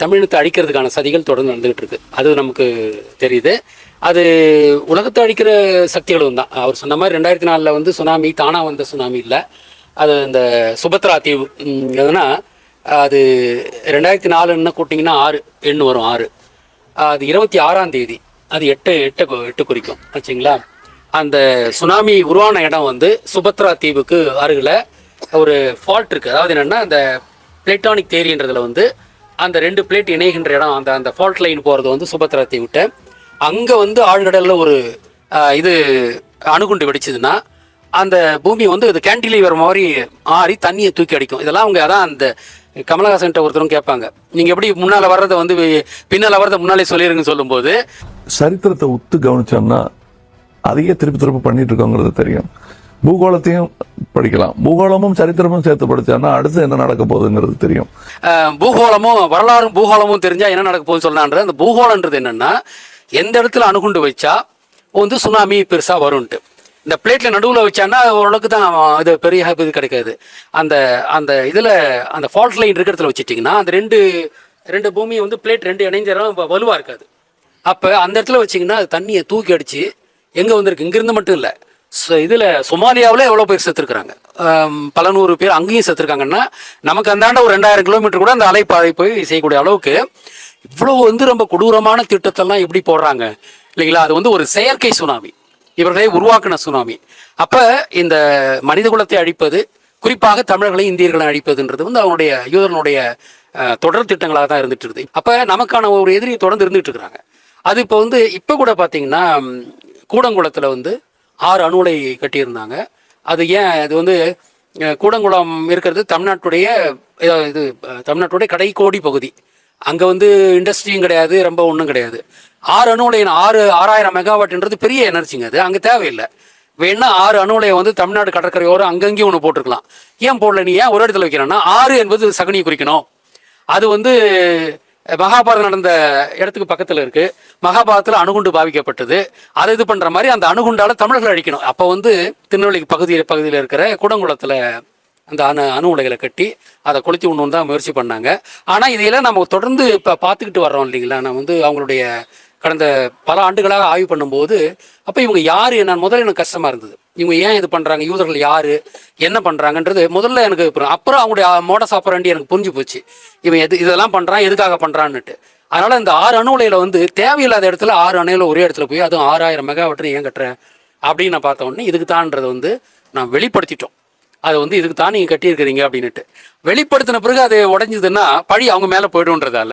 தமிழினத்தை அழிக்கிறதுக்கான சதிகள் தொடர்ந்து நடந்துகிட்டு இருக்கு அது நமக்கு தெரியுது. அது உலகத்தை அழிக்கிற சக்திகளும் தான். அவர் சொன்ன மாதிரி ரெண்டாயிரத்தி நாலில் வந்து சுனாமி தானாக வந்த சுனாமி இல்லை. அது இந்த சுபத்ரா தீவு எதுனா அது ரெண்டாயிரத்தி நாலுன்னு கூட்டிங்கன்னா ஆறு எண்ணு வரும் ஆறு. அது இருபத்தி ஆறாம் தேதி. அது எட்டு எட்டு எட்டு குறிக்கும். வச்சுங்களா அந்த சுனாமி உருவான இடம் வந்து சுபத்ரா தீவுக்கு அருகில் ஒரு ஃபால்ட் இருக்குது அதாவது என்னென்னா அந்த பிளேட்டானிக் தேரின்றதில் வந்து அந்த ரெண்டு பிளேட் இணைகின்ற இடம் அந்த அந்த ஃபால்ட் லைன் போகிறது வந்து சுபத்திரத்தை விட்டு அங்கே வந்து ஆழ்கடலில் ஒரு இது அணுகுண்டு வெடிச்சதுன்னா அந்த பூமி வந்து இது கேன்டிலீவர் மாதிரி ஆறி தண்ணியை தூக்கி அடிக்கும். இதெல்லாம் அவங்க அதான் அந்த கமலஹாசன்கிட்ட ஒருத்தரும் கேட்பாங்க. நீங்கள் எப்படி முன்னால் வர்றதை வந்து பின்னால் வர்றதை முன்னாலே சொல்லிருங்கன்னு சொல்லும்போது சரித்திரத்தை உத்து கவனிச்சோம்னா அதையே திருப்பி திருப்பி பண்ணிட்டு இருக்கோங்கிறது தெரியும். பூகோளத்தையும் படிக்கலாம். பூகோளமும் சரித்திரமும் சேர்த்து படிச்சோம்னா அடுத்து என்ன நடக்க போகுதுங்கிறது தெரியும். பூகோளமும் வரலாறும் பூகோளமும் தெரிஞ்சா என்ன நடக்க போகுதுன்னு சொல்லலான்றது அந்த பூகோளன்றது என்னன்னா எந்த இடத்துல அணுகுண்டு வச்சா வந்து சுனாமி பெருசா வரும்ட்டு இந்த பிளேட்ல நடுவில் வச்சான்னா ஓரளவுக்கு தான் இது பெரிய இது கிடைக்காது. அந்த அந்த இதுல அந்த ஃபால்ட் லைன் இருக்கிற இடத்துல வச்சுட்டிங்கன்னா அந்த ரெண்டு ரெண்டு பூமியை வந்து பிளேட் ரெண்டு இணைஞ்ச இடம் வ- வலுவா இருக்காது. அப்போ அந்த இடத்துல வச்சிங்கன்னா அது தண்ணியை தூக்கி அடிச்சு எங்கே வந்திருக்கு? இங்கிருந்து மட்டும் இல்லை. இதில் சொமாலியாவில் எவ்வளோ பேர் செத்துருக்குறாங்க? பல நூறு பேர் அங்கேயும் செத்துருக்காங்கன்னா நமக்கு அந்தாண்ட ஒரு ரெண்டாயிரம் கிலோமீட்டர் கூட அந்த அலைப்பாதை போய் செய்யக்கூடிய அளவுக்கு இவ்வளோ வந்து ரொம்ப கொடூரமான திட்டத்தெல்லாம் எப்படி போடுறாங்க? இல்லைங்களா? அது வந்து ஒரு செயற்கை சுனாமி. இவர்களே உருவாக்கின சுனாமி. அப்போ இந்த மனித குலத்தை அழிப்பது குறிப்பாக தமிழர்களை இந்தியர்களை அழிப்பதுன்றது வந்து அவனுடைய யூதரனுடைய தொடர் திட்டங்களாக தான் இருந்துட்டு இருக்குது அப்போ நமக்கான ஒரு எதிரியை தொடர்ந்து இருந்துட்டு இருக்கிறாங்க அது இப்போ வந்து இப்போ கூட பார்த்தீங்கன்னா கூடங்குளத்தில் வந்து ஆறு அணு உலை கட்டியிருந்தாங்க. அது ஏன் அது வந்து கூடங்குளம் இருக்கிறது தமிழ்நாட்டுடைய இது தமிழ்நாட்டுடைய கடைக்கோடி பகுதி. அங்கே வந்து இண்டஸ்ட்ரியும் கிடையாது ரொம்ப ஒன்றும் கிடையாது. ஆறு அணு ஆறு ஆறாயிரம் மெகாவாட்ன்றது பெரிய எனர்ஜிங்க அது. அங்கே தேவையில்லை. வேணா ஆறு அணு உலையை வந்து தமிழ்நாடு கடற்கரையோரம் அங்கங்கேயும் ஒன்று போட்டிருக்கலாம். ஏன் போடல நீ? ஏன் ஒரு இடத்துல வைக்கிறேன்னா ஆறு என்பது சகுனியை குறிக்கணும். அது வந்து மகாபாரதம் நடந்த இடத்துக்கு பக்கத்தில் இருக்கு. மகாபாரதத்தில் அணுகுண்டு பாவிக்கப்பட்டது. அதை இது பண்ற மாதிரி அந்த அணுகுண்டால தமிழர்கள் அழிக்கணும். அப்போ வந்து திருநெல்வேலி பகுதி பகுதியில் இருக்கிற கூடங்குளத்தில் அந்த அணு அணு உலைகளை கட்டி அதை கொளுத்தி ஒன்று தான் முயற்சி பண்ணாங்க. ஆனால் இதையெல்லாம் நம்ம தொடர்ந்து இப்போ பார்த்துக்கிட்டு வர்றோம் இல்லைங்களா? நான் வந்து அவங்களுடைய கடந்த பல ஆண்டுகளாக ஆய்வு பண்ணும்போது அப்போ இவங்க யார் நான் முதல்ல எனக்கு கஷ்டமாக இருந்தது. இவங்க ஏன் இது பண்ணுறாங்க யூதர்கள் யார்? என்ன பண்ணுறாங்கன்றது முதல்ல எனக்கு அப்புறம் அவங்களுடைய மோட சாப்பிட்றாண்டி எனக்கு புரிஞ்சு போச்சு. இவன் எது இதெல்லாம் பண்ணுறான் எதுக்காக பண்ணுறான்னுட்டு அதனால் இந்த ஆறு அணு வந்து தேவையில்லாத இடத்துல ஆறு அணுல ஒரே இடத்துல போய் அதுவும் ஆறாயிரம் மெகாவாட் ஏன் கட்டுறேன்? அப்படின்னு நான் பார்த்த உடனே இதுக்கு தான்ன்றது வந்து நான் வெளிப்படுத்திட்டோம். அதை வந்து இதுக்கு தான் நீங்கள் கட்டியிருக்கிறீங்க அப்படின்னுட்டு. வெளிப்படுத்தின பிறகு அது உடைஞ்சதுன்னா பழி அவங்க மேலே போய்டுன்றதால